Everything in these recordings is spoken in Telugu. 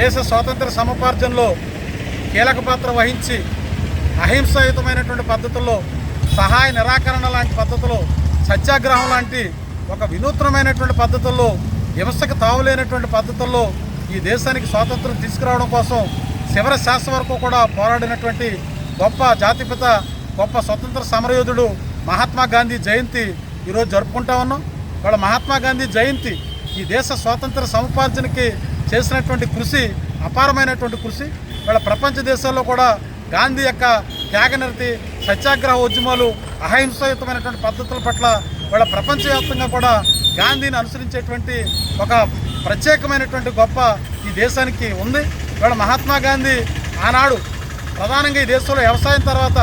దేశ స్వాతంత్ర సముపార్జనలో కీలక పాత్ర వహించి అహింసాయుతమైనటువంటి పద్ధతుల్లో సహాయ నిరాకరణ లాంటి పద్ధతులు సత్యాగ్రహం లాంటి ఒక వినూత్నమైనటువంటి పద్ధతుల్లో హింసకు తావులేనటువంటి పద్ధతుల్లో ఈ దేశానికి స్వాతంత్రం తీసుకురావడం కోసం శివర శాస వరకు కూడా పోరాడినటువంటి గొప్ప జాతిపిత గొప్ప స్వతంత్ర సమరయోధుడు మహాత్మా గాంధీ జయంతి ఈరోజు జరుపుకుంటా ఉన్నాం. వాళ్ళ మహాత్మా గాంధీ జయంతి ఈ దేశ స్వాతంత్ర సముపార్జనకి చేసినటువంటి కృషి అపారమైనటువంటి కృషి. వాళ్ళ ప్రపంచ దేశాల్లో కూడా గాంధీ యొక్క త్యాగనిరతి సత్యాగ్రహ ఉద్యమాలు అహింసాయుతమైనటువంటి పద్ధతుల పట్ల వాళ్ళ ప్రపంచవ్యాప్తంగా కూడా గాంధీని అనుసరించేటువంటి ఒక ప్రత్యేకమైనటువంటి గొప్ప ఈ దేశానికి ఉంది. ఇవాళ మహాత్మా గాంధీ ఆనాడు ప్రధానంగా ఈ దేశంలో వ్యవసాయం తర్వాత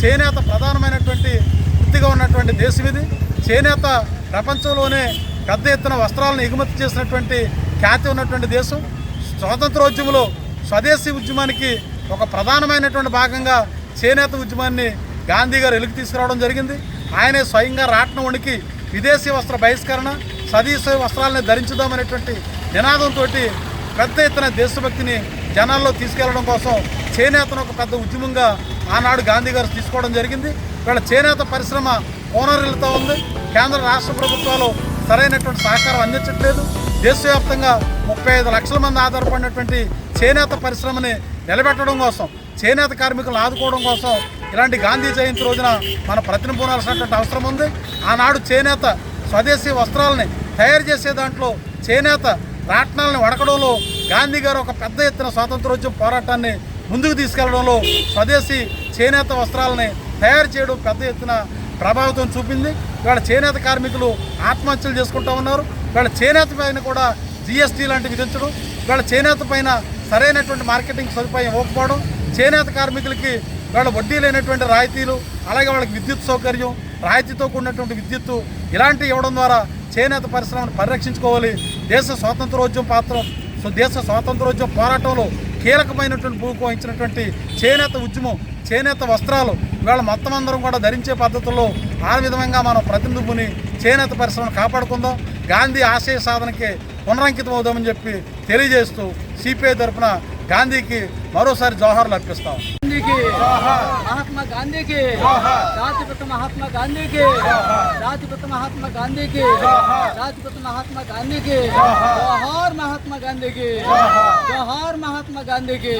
చేనేత ప్రధానమైనటువంటి వృత్తిగా ఉన్నటువంటి దేశం ఇది. చేనేత ప్రపంచంలోనే పెద్ద ఎత్తున వస్త్రాలను ఎగుమతి చేసినటువంటి ఖ్యాతి ఉన్నటువంటి దేశం. స్వాతంత్రోద్యమంలో స్వదేశీ ఉద్యమానికి ఒక ప్రధానమైనటువంటి భాగంగా చేనేత ఉద్యమాన్ని గాంధీ గారు వెలుగు తీసుకురావడం జరిగింది. ఆయనే స్వయంగా రాట్నం వణికి విదేశీ వస్త్ర బహిష్కరణ స్వదేశీ వస్త్రాలను ధరించుదామనేటువంటి నినాదంతో పెద్ద ఎత్తున దేశభక్తిని జనాల్లో తీసుకెళ్ళడం కోసం చేనేతను ఒక పెద్ద ఉద్యమంగా ఆనాడు గాంధీ గారు తీసుకోవడం జరిగింది. ఇవాళ చేనేత పరిశ్రమ ఓనర్లతో ఉంది. కేంద్ర రాష్ట్ర ప్రభుత్వాలు సరైనటువంటి సహకారం అందించట్లేదు. దేశవ్యాప్తంగా ముప్పై ఐదు లక్షల మంది ఆధారపడినటువంటి చేనేత పరిశ్రమని నిలబెట్టడం కోసం చేనేత కార్మికులను ఆదుకోవడం కోసం ఇలాంటి గాంధీ జయంతి రోజున మనం ప్రతినిపోనాల్సినటువంటి అవసరం ఉంది. ఆనాడు చేనేత స్వదేశీ వస్త్రాలని తయారు చేసే దాంట్లో చేనేత రాట్నాలను వడకడంలో గాంధీ గారు ఒక పెద్ద ఎత్తున స్వాతంత్రోద్యమ పోరాటాన్ని ముందుకు తీసుకెళ్ళడంలో స్వదేశీ చేనేత వస్త్రాలని తయారు చేయడం పెద్ద ఎత్తున ప్రభావితం చూపింది. ఇవాళ చేనేత కార్మికులు ఆత్మహత్యలు చేసుకుంటూ ఉన్నారు. ఇవాళ చేనేత పైన కూడా జిఎస్టీ లాంటి విధించడం. ఇవాళ చేనేత పైన సరైనటువంటి మార్కెటింగ్ సదుపాయం ఇవ్వకపోవడం. చేనేత కార్మికులకి వాళ్ళ వడ్డీ లేనటువంటి రాయితీలు అలాగే వాళ్ళకి విద్యుత్ సౌకర్యం రాయితీతో కూడినటువంటి విద్యుత్తు ఇలాంటివి ఇవ్వడం ద్వారా చేనేత పరిశ్రమను పరిరక్షించుకోవాలి. దేశ స్వాతంత్రోద్యమ పాత్ర సో దేశ స్వాతంత్రోద్యమ పోరాటంలో కీలకమైనటువంటి భూమిక వహించినటువంటి చేనేత ఉద్యమం చేనేత వస్త్రాలు ఇవాళ మొత్తం అందరం కూడా ధరించే పద్ధతుల్లో ఆ విధంగా మనం ప్రతినిధుని చేనేత పరిశ్రమను కాపాడుకుందాం. గాంధీ ఆశయ సాధనకి పునరంకితం అవుదామని చెప్పి తెలియజేస్తూ సిపిఐ తరఫున గాంధీకి మరోసారి జోహార్లు అర్పిస్తాం. గాంధీకి మహాత్మా గాంధీకి జాతిపిత మహాత్మా గాంధీకి జాతిపిత మహాత్మా గాంధీకి జాతిపిత మహాత్మా గాంధీకి జోహార్. మహాత్మా గాంధీకి జోహార్. మహాత్మా గాంధీకి